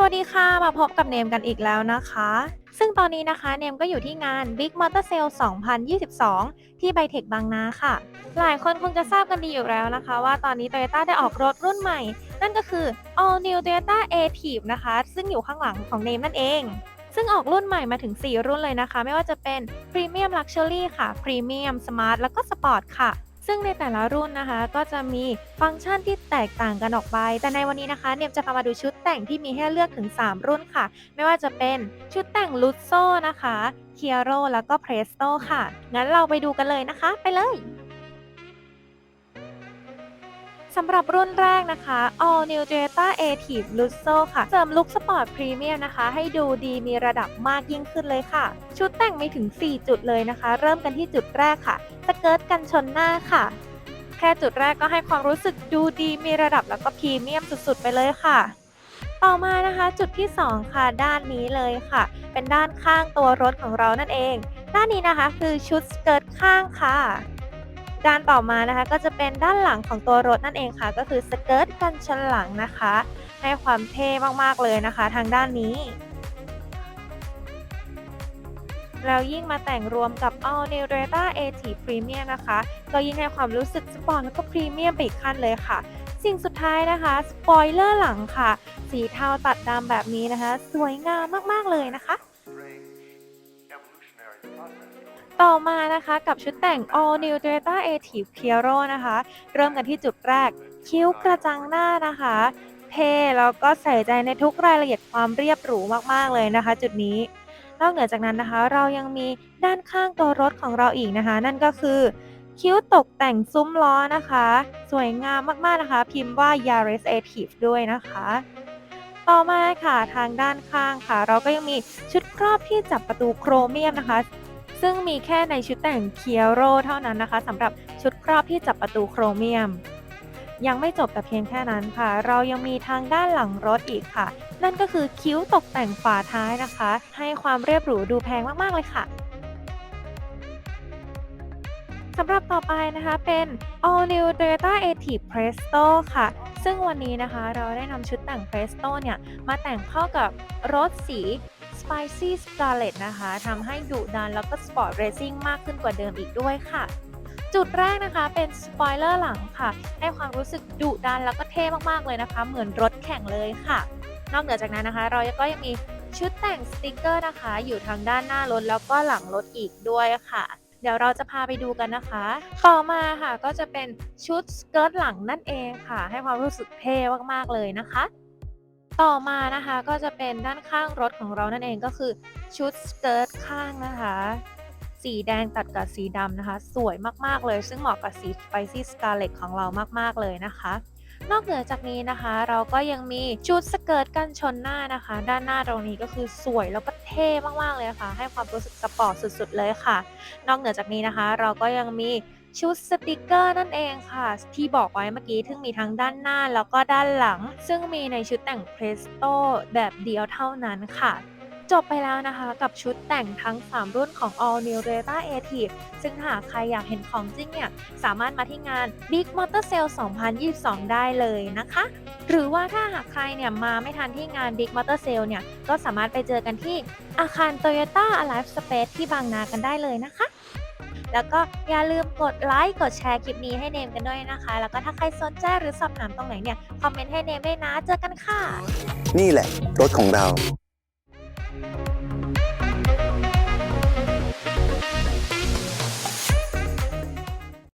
สวัสดีค่ะ มาพบกับเนมกันอีกแล้วนะคะ ซึ่งตอนนี้นะคะเนมก็อยู่ที่งาน Big Motor Sale 2022 ที่ไบเทคบางนาค่ะ หลายคนคงจะทราบกันดีอยู่แล้วนะคะ ว่าตอนนี้ Toyota ได้ออกรถรุ่นใหม่ นั่นก็คือ All New Toyota a t i v นะคะ ซึ่งอยู่ข้างหลังของเนมนั่นเอง ซึ่งออกรุ่นใหม่มาถึง 4 รุ่นเลยนะคะ ไม่ว่าจะเป็น Premium Luxury ค่ะ Premium Smart แล้วก็ Sport ค่ะ ซึ่งในแต่ละรุ่นนะคะ ก็จะมีฟังก์ชันที่แตกต่างกันออกไป แต่ในวันนี้นะคะ เนมจะพามาดูชุดแต่งที่มีให้เลือกถึง 3 รุ่นค่ะ ไม่ว่าจะเป็นชุดแต่งลุ z โซนะคะเคียโรแล้วก็เพรสโตค่ะ งั้นเราไปดูกันเลยนะคะ ไปเลย สำหรับรุ่นแรกนะคะ All New Toyota a t i v l u z o ค่ะ เสริมลุคสปอร์ตพรีเมียมนะคะ ให้ดูดีมีระดับมากยิ่งขึ้นเลยค่ะ ชุดแต่งมีถึง 4 จุดเลยนะคะ เริ่มกันที่จุดแรกค่ะ สเกิร์ตกันชนหน้าค่ะ แค่จุดแรกก็ให้ความรู้สึกดูดีมีระดับแล้วก็พรีเมียมสุดๆ ไปเลยค่ะต่อมานะคะจุดที่ 2 ค่ะด้านนี้เลยค่ะ เป็นด้านข้างตัวรถของเรานั่นเอง ด้านนี้นะคะคือชุดสเกิร์ตข้างค่ะ ด้านต่อมานะคะก็จะเป็นด้านหลังของตัวรถนั่นเองค่ะ ก็คือสเกิร์ตกันชนหลังนะคะ ให้ความเท่มากๆเลยนะคะ ทางด้านนี้แล้วยิ่งมาแต่งรวมกับ All New Toyota a t i v Premium นะคะ ก็ยิ่งให้ความรู้สึกสปอร์ตแล้วก็พรีเมียมไปอีกขั้นเลยค่ะ สิ่งสุดท้ายนะคะ สปอยเลอร์หลังค่ะ สีเทาตัดดำแบบนี้นะคะ สวยงามมาก ๆ เลยนะคะ ต่อมานะคะกับชุดแต่ง All New Toyota a t i v Piero นะคะ เริ่มกันที่จุดแรก คิ้วกระจังหน้านะคะ เท่แล้วก็ใส่ใจในทุกรายละเอียดความเรียบหรูมากๆเลยนะคะ จุดนี้นอกเหนือจากนั้นนะคะ เรายังมีด้านข้างตัวรถของเราอีกนะคะ นั่นก็คือคิ้วตกแต่งซุ้มล้อนะคะ สวยงามมากๆนะคะ พิมพ์ว่า Yaris a t i v ด้วยนะคะ ต่อมาค่ะทางด้านข้างค่ะ เราก็ยังมีชุดครอบที่จับประตูโครเมียมนะคะ ซึ่งมีแค่ในชุดแต่งเคียโรเท่านั้นนะคะสำหรับชุดครอบที่จับประตูโครเมียม ยังไม่จบแต่เพียงแค่นั้นค่ะ เรายังมีทางด้านหลังรถอีกค่ะ นั่นก็คือคิ้วตกแต่งฝาท้ายนะคะ ให้ความเรียบหรูดูแพงมากๆเลยค่ะสำหรับต่อไปนะคะเป็น All New Toyota a t i v Presto ค่ะ ซึ่งวันนี้นะคะเราได้นำชุดแต่ง Presto เนี่ย มาแต่งเข้ากับรถสี Spicy Scarlet นะคะทำให้ดุดันแล้วก็ Sport Racing มากขึ้นกว่าเดิมอีกด้วยค่ะ จุดแรกนะคะเป็นสปอยเลอร์หลังค่ะ ให้ความรู้สึกดุดันแล้วก็เท่มากๆเลยนะคะ เหมือนรถแข่งเลยค่ะ นอกเหนือจากนั้นนะคะ เราก็ยังมีชุดแต่งสติกเกอร์นะคะ อยู่ทางด้านหน้ารถแล้วก็หลังรถอีกด้วยค่ะเดี๋ยวเราจะพาไปดูกันนะคะ ต่อมาค่ะก็จะเป็นชุดสเกิร์ตหลังนั่นเองค่ะ ให้ความรู้สึกเท่มากๆเลยนะคะ ต่อมานะคะก็จะเป็นด้านข้างรถของเรานั่นเองก็คือชุดสเกิร์ตข้างนะคะ สีแดงตัดกับสีดำนะคะ สวยมากๆเลย ซึ่งเหมาะกับสี Spicy Scarlet ของเรามากๆเลยนะคะนอกเหนือจากนี้นะคะ เราก็ยังมีชุดสเกิร์ตกันชนหน้านะคะ ด้านหน้าตรงนี้ก็คือสวยแล้วก็เท่มากๆเลยค่ะ ให้ความรู้สึกสปอร์ตสุดๆเลยค่ะ นอกเหนือจากนี้นะคะ เราก็ยังมี ชุดสติกเกอร์นั่นเองค่ะ ที่บอกไว้เมื่อกี้ซึ่งมีทั้งด้านหน้าแล้วก็ด้านหลัง ซึ่งมีในชุดแต่ง Presto แบบเดียวเท่านั้นค่ะจบไปแล้วนะคะกับชุดแต่งทั้ง 3 รุ่นของ All New Toyota a t i v ซึ่งหากใครอยากเห็นของจริงเนี่ย สามารถมาที่งาน Big Motor Sale 2022 ได้เลยนะคะ หรือว่าถ้าหากใครเนี่ยมาไม่ทันที่งาน Big Motor Sale เนี่ย ก็สามารถไปเจอกันที่อาคาร Toyota Alive Space ที่บางนากันได้เลยนะคะ แล้วก็อย่าลืมกดไลค์กดแชร์คลิปนี้ให้เนมกันด้วยนะคะ แล้วก็ถ้าใครสนใจหรือสอบถามตรงไหนเนี่ยคอมเมนต์ให้เนมด้วยนะเจอกันค่ะ นี่แหละ รถของเรา